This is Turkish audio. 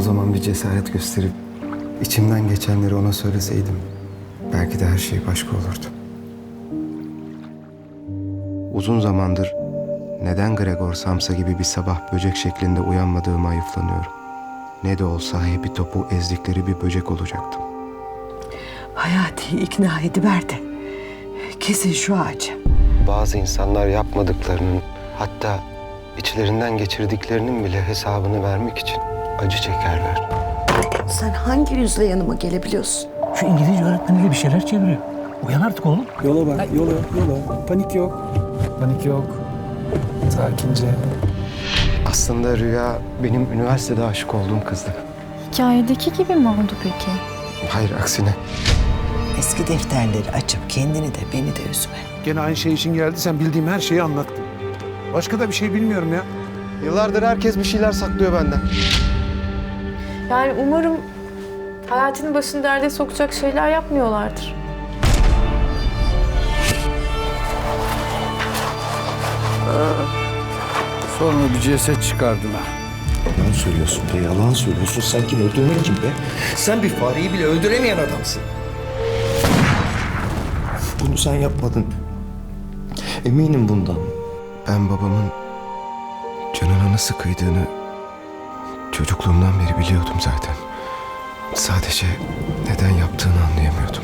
O zaman bir cesaret gösterip içimden geçenleri ona söyleseydim belki de her şey başka olurdu. Uzun zamandır neden Gregor Samsa gibi bir sabah böcek şeklinde uyanmadığımı ayıflanıyorum. Ne de olsa hepi topu ezdikleri bir böcek olacaktım. Hayati'yi ikna ediver de kesin şu ağacı. Bazı insanlar yapmadıklarının hatta içlerinden geçirdiklerinin bile hesabını vermek için acı çekerler. Sen hangi yüzle yanıma gelebiliyorsun? Şu İngilizce öğretmeniyle bir şeyler çeviriyor. Uyan artık oğlum. Yola bak, yola, yola. Panik yok. Panik yok. Sakince. Aslında Rüya benim üniversitede aşık olduğum kızdı. Hikayedeki gibi mi oldu peki? Hayır aksine. Eski defterleri açıp kendini de beni de üzme. Gene aynı şey için geldi. Sen bildiğim her şeyi anlattın. Başka da bir şey bilmiyorum ya. Yıllardır herkes bir şeyler saklıyor benden. Yani umarım hayatının başını derde sokacak şeyler yapmıyorlardır. Sonra bir ceset çıkardılar. Yalan söylüyorsun be, yalan söylüyorsun. Sen kim öldürmek kim be? Sen bir fareyi bile öldüremeyen adamsın. Bunu sen yapmadın. Eminim bundan. Ben babamın canına nasıl kıydığını çocukluğumdan beri biliyordum zaten. Sadece neden yaptığını anlayamıyordum.